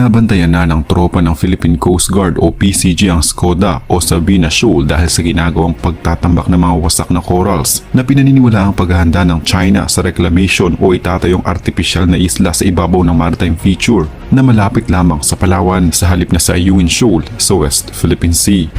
Binabantayan na ng tropa ng Philippine Coast Guard o PCG ang Skoda o Sabina Shoal dahil sa ginagawang pagtatambak ng mga wasak na corals na pinaniniwala ang paghahanda ng China sa reclamation o itatayong artificial na isla sa ibabaw ng maritime feature na malapit lamang sa Palawan sa halip na sa Ayungin Shoal sa West Philippine Sea.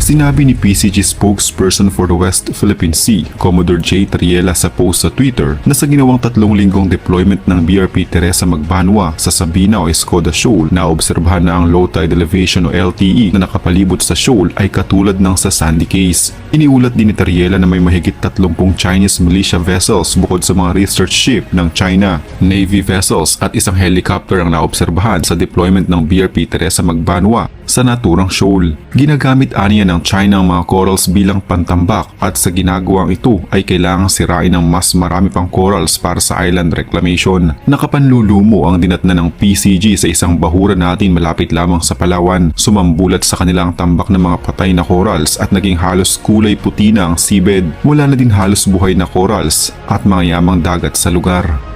Sinabi ni PCG spokesperson for the West Philippine Sea, Commodore J. Triela sa post sa Twitter na sa ginawang tatlong linggong deployment ng BRP Teresa Magbanwa sa Sabina o Escoda Shoal na obserbahan na ang low tide elevation o LTE na nakapalibot sa shoal ay katulad ng sa Sandy Case. Iniulat din ni Triela na may mahigit 30 Chinese militia vessels bukod sa mga research ship ng China, Navy vessels at isang helicopter ang naobserbahan sa deployment ng BRP Teresa Magbanwa sa naturang shoal. Ginagamit aniya ng China ang mga corals bilang pantambak at sa ginagawang ito ay kailangang sirain ng mas marami pang corals para sa island reclamation. Nakapanlulumo ang dinatna ng PCG sa isang bahura natin malapit lamang sa Palawan, sumambulat sa kanilang tambak ng mga patay na corals at naging halos kulay puti na ang seabed. Wala na din halos buhay na corals at mga yamang dagat sa lugar.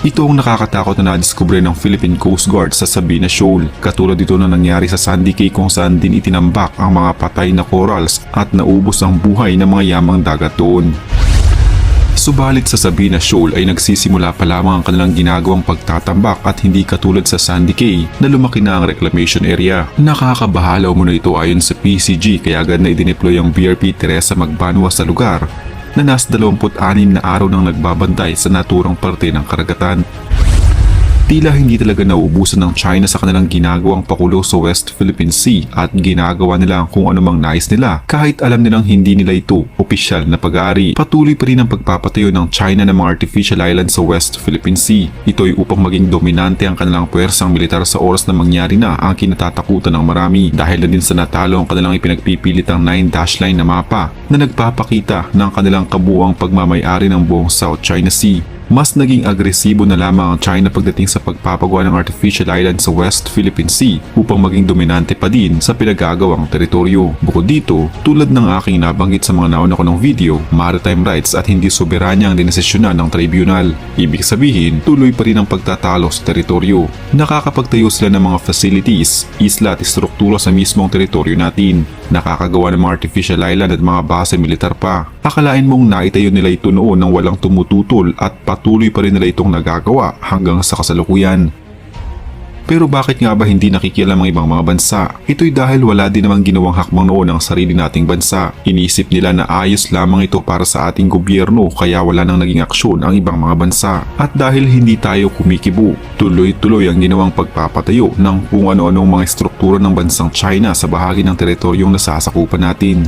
Ito ang nakakatakot na nadiskubre ng Philippine Coast Guard sa Sabina Shoal. Katulad dito na nangyari sa Sandy Cay kung saan din itinambak ang mga patay na corals at naubos ang buhay ng mga yamang dagat doon. Subalit sa Sabina Shoal ay nagsisimula pa lamang ang kanilang ginagawang pagtatambak at hindi katulad sa Sandy Cay na lumaki na ang reclamation area. Nakakabahalaw muna ito ayon sa PCG kaya agad na idineploy ang BRP Teresa Magbanwa sa lugar na nasa 26 na araw nang nagbabantay sa naturang parte ng karagatan. Tila hindi talaga nauubusan ng China sa kanilang ginagawang pakulo sa West Philippine Sea at ginagawa nila ang kung anumang nais nila kahit alam nilang hindi nila ito opisyal na pag-aari. Patuloy pa rin ang pagpapatayo ng China ng mga artificial island sa West Philippine Sea. Ito ay upang maging dominante ang kanilang puwersang militar sa oras na mangyari na ang kinatatakutan ng marami dahil na din sa natalo ang kanilang ipinagpipilitang 9 dash line na mapa na nagpapakita ng kanilang kabuang pagmamayari ng buong South China Sea mas naging agresibo na lamang ang China pagdating sa pagpapagawa ng artificial island sa West Philippine Sea upang maging dominante pa din sa pinagagawang teritoryo. Bukod dito, tulad ng aking nabanggit sa mga nauna ko ng video, maritime rights at hindi soberanya ang dinesisyonan ng tribunal. Ibig sabihin, tuloy pa rin ang pagtatalo sa teritoryo. Nakakapagtayo sila ng mga facilities, isla at istruktura sa mismong teritoryo natin. Nakakagawa ng mga artificial island at mga base militar pa. Akalain mong naitayo nila ito noon nang walang tumututol at patuloy pa rin nila itong nagagawa hanggang sa kasalukuyan. Pero bakit nga ba hindi nakikialam ang ibang mga bansa? Ito'y dahil wala din namang ginawang hakbang noon ang sarili nating bansa. Inisip nila na ayos lamang ito para sa ating gobyerno kaya wala nang naging aksyon ang ibang mga bansa. At dahil hindi tayo kumikibo, tuloy-tuloy ang ginawang pagpapatayo ng kung ano-anong mga struktura ng bansang China sa bahagi ng teritoryong nasasakupan natin.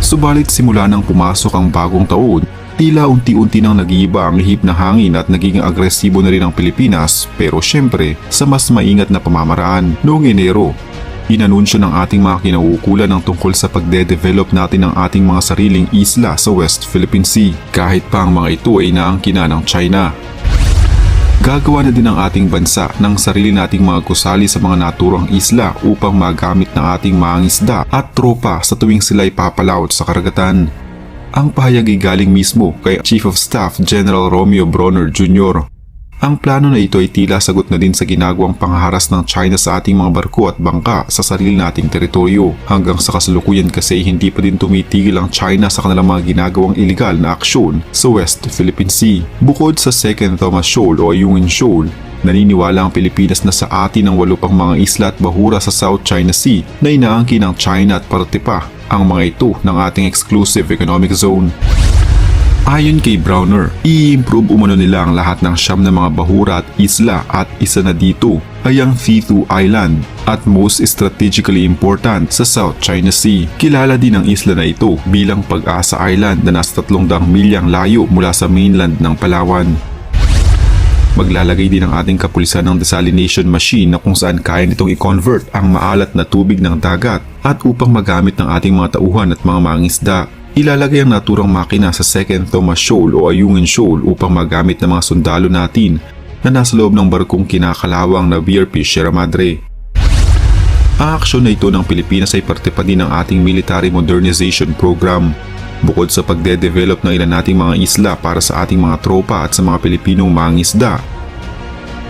Subalit simula nang pumasok ang bagong taon, tila unti-unti nang nag-iiba ang lihip na hangin at naging agresibo na rin ang Pilipinas pero syempre sa mas maingat na pamamaraan. Noong Enero, inanunsyo ng ating mga kinauukulan ng tungkol sa pagde-develop natin ng ating mga sariling isla sa West Philippine Sea kahit pa ang mga ito ay naangkina ng China. Gagawa na din ang ating bansa ng sarili nating mga gusali sa mga naturang isla upang magamit ng ating mga isda at tropa sa tuwing sila'y papalaot sa karagatan. Ang pahayag ay galing mismo kay Chief of Staff General Romeo Bronner Jr. Ang plano na ito ay tila sagot na din sa ginagawang pangharas ng China sa ating mga barko at bangka sa sarili nating teritoryo. Hanggang sa kasalukuyan kasi hindi pa din tumitigil ang China sa kanilang mga ginagawang iligal na aksyon sa West Philippine Sea. Bukod sa Second Thomas Shoal o Ayungin Shoal, Naniniwala ang Pilipinas na sa atin ang walo pang mga isla at bahura sa South China Sea na inaangkin ng China at parte pa ang mga ito ng ating exclusive economic zone. Ayon kay Browner, i-improve umano nila ang lahat ng siyam na mga bahura at isla at isa na dito ay ang Thitu Island at most strategically important sa South China Sea. Kilala din ang isla na ito bilang Pag-asa Island na nasa 300 milyang layo mula sa mainland ng Palawan. Maglalagay din ang ating kapulisan ng desalination machine na kung saan kaya nitong i-convert ang maalat na tubig ng dagat at upang magamit ng ating mga tauhan at mga mangisda. Ilalagay ang naturang makina sa Second Thomas Shoal o Ayungin Shoal upang magamit ng mga sundalo natin na nasa loob ng barkong kinakalawang na BRP Sierra Madre. Ang aksyon na ito ng Pilipinas ay parte pa din ng ating military modernization program Bukod sa pagde-develop ng ilan nating mga isla para sa ating mga tropa at sa mga Pilipinong mangisda,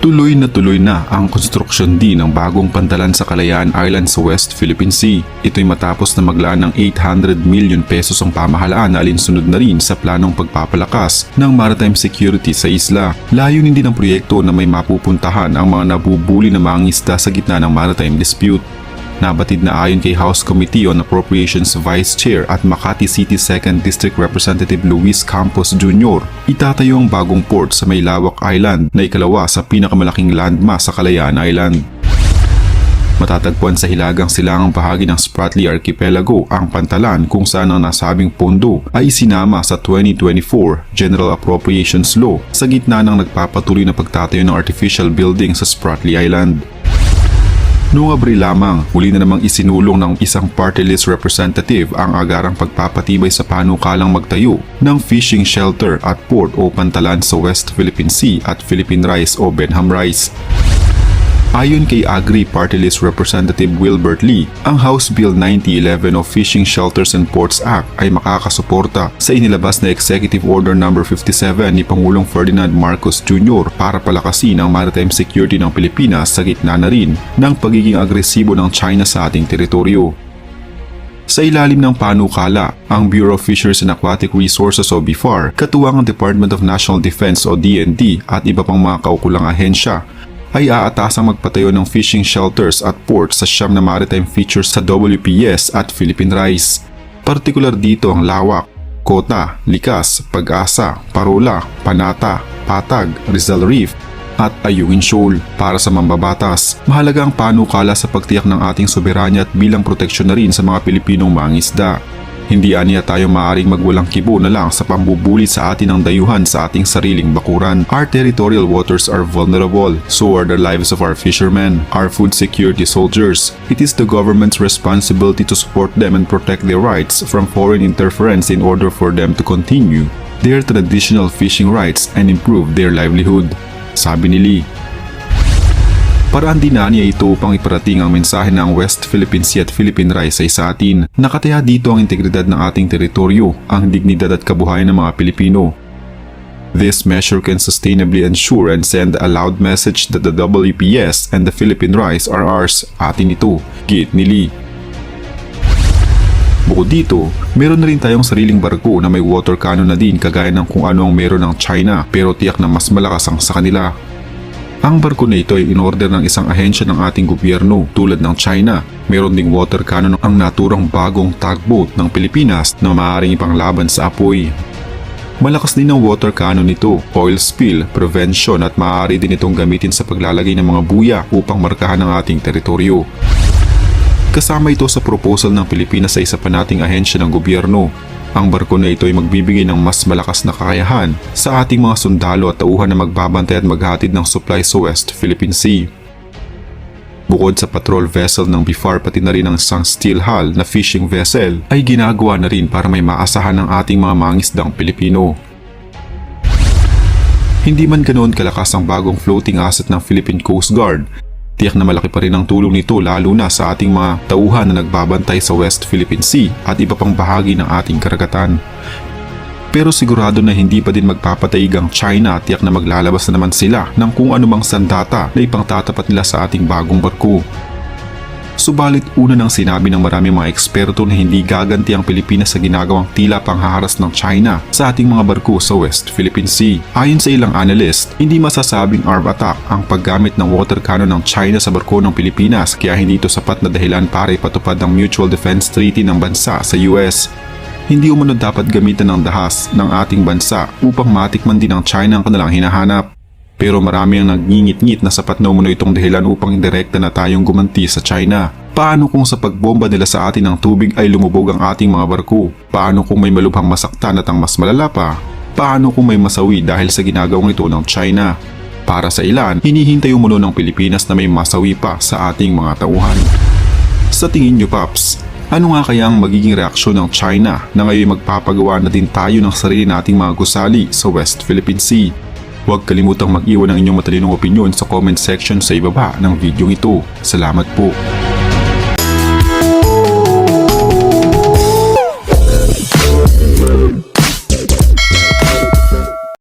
Tuloy na tuloy na ang konstruksyon din ng bagong pantalan sa Kalayaan Island sa West Philippine Sea. Ito'y matapos na maglaan ng 800 million pesos ang pamahalaan na alinsunod na rin sa planong pagpapalakas ng maritime security sa isla. Layunin din ng proyekto na may mapupuntahan ang mga nabubuli na mga isda sa gitna ng maritime dispute. Nabatid na ayon kay House Committee on Appropriations Vice Chair at Makati City 2nd District Representative Luis Campos Jr., itatayo ang bagong port sa Maylawak Island na ikalawa sa pinakamalaking landmass sa Kalayaan Island. Matatagpuan sa hilagang silangang bahagi ng Spratly Archipelago ang pantalan kung saan ang nasabing pondo ay isinama sa 2024 General Appropriations Law sa gitna ng nagpapatuloy na pagtatayo ng artificial building sa Spratly Island. Noong Abril lamang, huli na namang isinulong ng isang party list representative ang agarang pagpapatibay sa panukalang magtayo ng fishing shelter at port o pantalan sa West Philippine Sea at Philippine Rice o Benham Rice. Ayon kay Agri Party List Representative Wilbert Lee, ang House Bill 9011 o Fishing Shelters and Ports Act ay makakasuporta sa inilabas na Executive Order No. 57 ni Pangulong Ferdinand Marcos Jr. para palakasin ang maritime security ng Pilipinas sa gitna na rin ng pagiging agresibo ng China sa ating teritoryo. Sa ilalim ng panukala, ang Bureau of Fisheries and Aquatic Resources o BIFAR, katuwang ang Department of National Defense o DND at iba pang mga kaukulang ahensya ay aatasang magpatayo ng fishing shelters at ports sa siyam na maritime features sa WPS at Philippine Rice. Partikular dito ang lawak, Kota, Likas, Pag-asa, Parola, Panata, Patag, Rizal Reef, at Ayungin Shoal para sa mambabatas. Mahalaga ang panukala sa pagtiyak ng ating soberanya at bilang proteksyon na rin sa mga Pilipinong mangisda. Hindi aniya tayo maaring magwalang kibo na lang sa pambubuli sa atin ng dayuhan sa ating sariling bakuran. Our territorial waters are vulnerable, so are the lives of our fishermen, our food security soldiers. It is the government's responsibility to support them and protect their rights from foreign interference in order for them to continue their traditional fishing rights and improve their livelihood. Sabi ni Lee, Paraan din na niya ito upang iparating ang mensahe ng West Philippine Sea at Philippine Rice ay sa atin. Nakataya dito ang integridad ng ating teritoryo, ang dignidad at kabuhayan ng mga Pilipino. This measure can sustainably ensure and send a loud message that the WPS and the Philippine Rice are ours. Atin ito, git ni Lee. Bukod dito, meron na rin tayong sariling barko na may water cannon na din kagaya ng kung ano ang meron ng China pero tiyak na mas malakas ang sa kanila. Ang barko na ito ay inorder ng isang ahensya ng ating gobyerno tulad ng China. Meron ding water cannon ang naturang bagong tugboat ng Pilipinas na maaaring ipanglaban sa apoy. Malakas din ang water cannon nito, oil spill, prevention at maaari din itong gamitin sa paglalagay ng mga buya upang markahan ang ating teritoryo. Kasama ito sa proposal ng Pilipinas sa isa pa nating ahensya ng gobyerno ang barko na ito ay magbibigay ng mas malakas na kakayahan sa ating mga sundalo at tauhan na magbabantay at maghatid ng supply sa West Philippine Sea. Bukod sa patrol vessel ng BIFAR pati na rin ang isang steel hull na fishing vessel ay ginagawa na rin para may maasahan ng ating mga mangisdang Pilipino. Hindi man ganoon kalakas ang bagong floating asset ng Philippine Coast Guard Tiyak na malaki pa rin ang tulong nito lalo na sa ating mga tauhan na nagbabantay sa West Philippine Sea at iba pang bahagi ng ating karagatan. Pero sigurado na hindi pa din magpapataig ang China at tiyak na maglalabas na naman sila ng kung anumang sandata na ipangtatapat nila sa ating bagong barko. Subalit una nang sinabi ng maraming mga eksperto na hindi gaganti ang Pilipinas sa ginagawang tila panghaharas ng China sa ating mga barko sa West Philippine Sea. Ayon sa ilang analyst, hindi masasabing arm attack ang paggamit ng water cannon ng China sa barko ng Pilipinas kaya hindi ito sapat na dahilan para ipatupad ang Mutual Defense Treaty ng bansa sa US. Hindi umano dapat gamitan ng dahas ng ating bansa upang matikman din ng China ang kanilang hinahanap. Pero marami ang nagngingit-ngit na sapat na umano itong dahilan upang indirekta na tayong gumanti sa China. Paano kung sa pagbomba nila sa atin ng tubig ay lumubog ang ating mga barko? Paano kung may malubhang masaktan at ang mas malala pa? Paano kung may masawi dahil sa ginagawang ito ng China? Para sa ilan, hinihintay umuno ng Pilipinas na may masawi pa sa ating mga tauhan. Sa tingin nyo, Paps, ano nga kaya ang magiging reaksyon ng China na ngayon magpapagawa na din tayo ng sarili nating mga gusali sa West Philippine Sea? Huwag kalimutang mag-iwan ng inyong matalinong opinion sa comment section sa ibaba ng video ito. Salamat po.